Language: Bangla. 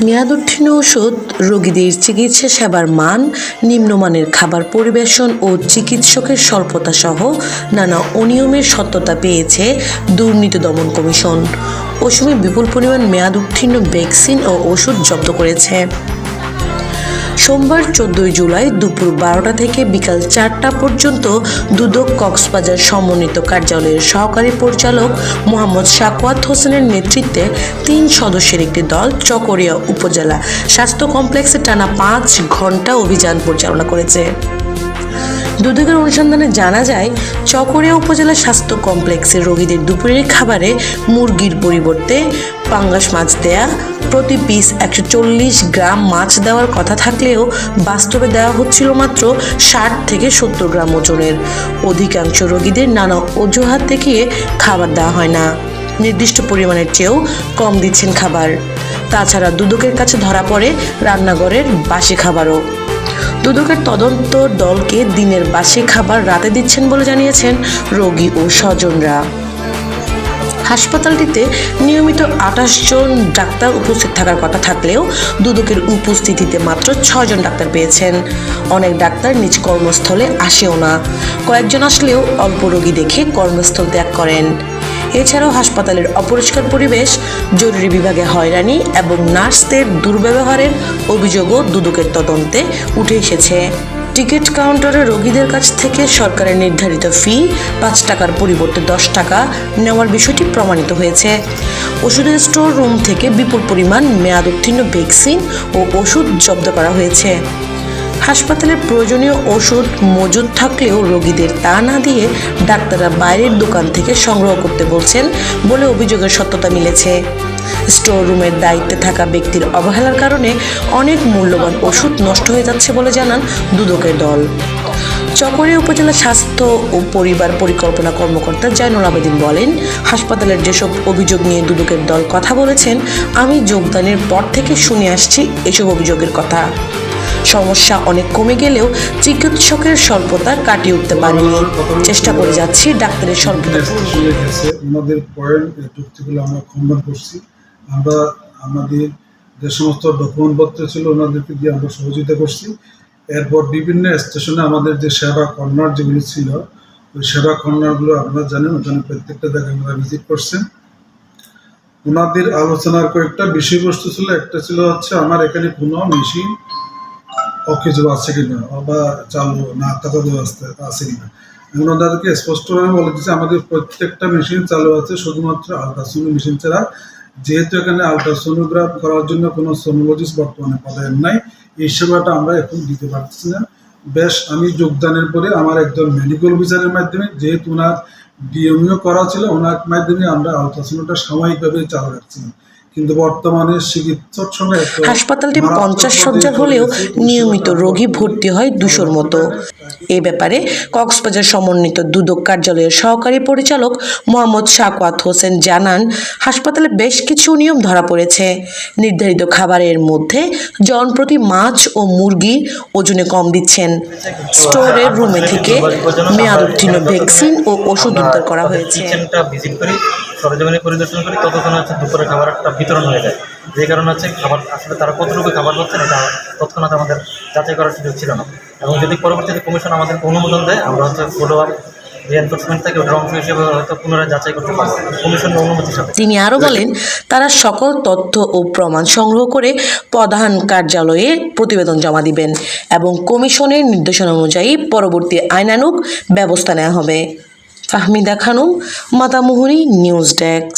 মেয়াদোত্তীর্ণ ওষুধ, রোগীদের চিকিৎসা সেবার মান, নিম্নমানের খাবার পরিবেশন ও চিকিৎসকের স্বল্পতা সহ নানা অনিয়মের সত্যতা পেয়েছে দুর্নীতি দমন কমিশন। অসমে বিপুল পরিমাণ মেয়াদ উত্তীর্ণ ভ্যাকসিন ও ওষুধ জব্দ করেছে। সোমবার চোদ্দই জুলাই দুপুর বারোটা থেকে বিকাল চারটা পর্যন্ত দুদক কক্সবাজার সমন্বিত কার্যালয়ের সহকারী পরিচালক মোহাম্মদ সাকওয়াত হোসেনের নেতৃত্বে তিন সদস্যের একটি দল চকরিয়া উপজেলা স্বাস্থ্য কমপ্লেক্সে টানা পাঁচ ঘণ্টা অভিযান পরিচালনা করেছে। দুদকের অনুসন্ধানে জানা যায়, চকরিয়া উপজেলা স্বাস্থ্য কমপ্লেক্সে রোগীদের দুপুরের খাবারে মুরগির পরিবর্তে পাঙ্গাস মাছ দেয়া, প্রতি পিস একশো চল্লিশ গ্রাম মাছ দেওয়ার কথা থাকলেও বাস্তবে দেওয়া হচ্ছিল মাত্র ষাট থেকে সত্তর গ্রাম ওজনের। অধিকাংশ রোগীদের নানা অজুহাত দেখিয়ে খাবার দেওয়া হয় না। নির্দিষ্ট পরিমাণের চেয়েও কম দিচ্ছেন খাবার। তাছাড়া দুদকের কাছে ধরা পড়ে রান্নাঘরের বাসি খাবারও। দুদকের তদন্ত দলকে দিনের বাসি খাবার রাতে দিচ্ছেন বলে জানিয়েছেন রোগী ও স্বজনরা। হাসপাতালটিতে নিয়মিত আঠাশ জন ডাক্তার উপস্থিত থাকার কথা থাকলেও দুদকের উপস্থিতিতে মাত্র ছজন ডাক্তার পেয়েছেন। অনেক ডাক্তার নিজ কর্মস্থলে আসেও না। কয়েকজন আসলেও অল্প রোগী দেখে কর্মস্থল ত্যাগ করেন। এছাড়াও হাসপাতালের অপরিষ্কার পরিবেশ, জরুরি বিভাগে হয়রানি এবং নার্সদের দুর্ব্যবহারের অভিযোগও দুদকের তদন্তে উঠে এসেছে। টিকিট কাউন্টারে রোগীদের কাছ থেকে সরকারের নির্ধারিত ফি, পাঁচ টাকার পরিবর্তে দশ টাকা নেওয়ার বিষয়টি প্রমাণিত হয়েছে। ওষুধের স্টোর রুম থেকে বিপুল পরিমাণ মেয়াদ উত্তীর্ণ ভ্যাকসিন ও ওষুধ জব্দ করা হয়েছে। হাসপাতালে প্রয়োজনীয় ওষুধ মজুদ থাকলেও রোগীদের তা না দিয়ে ডাক্তাররা বাইরের দোকান থেকে সংগ্রহ করতে বলছেন বলে অভিযোগের সত্যতা মিলেছে। স্টোর রুমের দায়িত্বে থাকা ব্যক্তির অবহেলার কারণে অনেক মূল্যবান ওষুধ নষ্ট হয়ে যাচ্ছে বলে জানান দুদকের দল। চকরিয়া উপজেলা স্বাস্থ্য ও পরিবার পরিকল্পনা কর্মকর্তা জাইনুল আবেদিন বলেন, হাসপাতালের যেসব অভিযোগ নিয়ে দুদকের দল কথা বলেছেন, আমি যোগদানের পর থেকে শুনে আসছি এসব অভিযোগের কথা। সমস্যা অনেক কমে গেলেও চিকিৎসকের স্বল্পতা কাটিয়ে উঠতে পারেনি চেষ্টা করে যাচ্ছি ডাক্তারের স্বল্পতা ওনাদের পয়েন্ট যুক্তিগুলো আমরা খণ্ডন করছি। আমরা আমাদের যে সমস্ত ডকুমেন্টপত্র ছিল ওনাদেরকে দিয়ে আমরা সহযোগিতা করছি। এরপর বিভিন্ন স্টেশনে আমাদের যে সেবা কর্নার যেগুলো ছিল ওই সেবা কর্নারগুলো আপনারা জানেন ওখানে প্রত্যেকটা জায়গায় আমরা ভিজিট করছেন। ওনাদের আলোচনার কয়েকটা বিষয়বস্তু ছিল। একটা ছিল হচ্ছে আমার এখানে কোনো মেশিন অকেজো আছে কিনা বা চালু না থাকা ব্যবস্থা আছে কিনা। এবং ওনাদেরকে স্পষ্টভাবে বলে দিচ্ছে আমাদের প্রত্যেকটা মেশিন চালু আছে, শুধুমাত্র আলট্রাসাউন্ড মেশিন ছাড়া। যেহেতু এখানে আলট্রাসোনোগ্রাফ করার জন্য কোনো সোনোলজিস্ট বর্তমানে পদায়ন নাই, এই সেবাটা আমরা এখন দিতে পারছি না। বেশ, আমি যোগদানের পরে আমার একজন মেডিকেল অফিসারের মাধ্যমে, যেহেতু ওনার ডিএমইও করা ছিল, ওনার মাধ্যমে আমরা আলট্রাসোনোটা সাময়িকভাবে চালু রাখছিলাম কিন্তু বর্তমানে চিকিৎসক হাসপাতালটি পঞ্চাশ শয্যার হলেও নিয়মিত রোগী ভর্তি হয় দুশোর মতো। এ ব্যাপারে কক্সবাজার সমন্বিত দুদক কার্যালয়ের সহকারী পরিচালক মোহাম্মদ শাকওয়াত হোসেন জানান হাসপাতালে বেশ কিছু নিয়ম ধরা পড়েছে। নির্ধারিত খাবারের মধ্যে জনপ্রতি মাছ ও মুরগি ওজনে কম দিচ্ছেন। স্টোরের রুমে থেকে মেয়াদ উত্তীর্ণ ভ্যাকসিন ও ওষুধ উদ্ধার করা হয়েছে। সরজমিনে পরিদর্শন করি ততক্ষণ হচ্ছে দুপুরে খাবারটা বিতরণ হয়ে যায়। যে কারণে হচ্ছে খাবার, আসলে তারা কতটুকু খাবার পাচ্ছেন এটা তৎক্ষণাৎ আমাদের যাচাই করার সুযোগ ছিল না। এবং যদি পরবর্তীতে কমিশন আমাদের অনুমোদন দেয়, আমরা হচ্ছে ফলো আপ তিনি আরও বলেন, তারা সকল তথ্য ও প্রমাণ সংগ্রহ করে প্রধান কার্যালয়ে প্রতিবেদন জমা দিবেন এবং কমিশনের নির্দেশনা অনুযায়ী পরবর্তী আইনানুক ব্যবস্থা নেওয়া হবে। ফাহমিদা খানুম মাতামোহনী নিউজ ডেস্ক।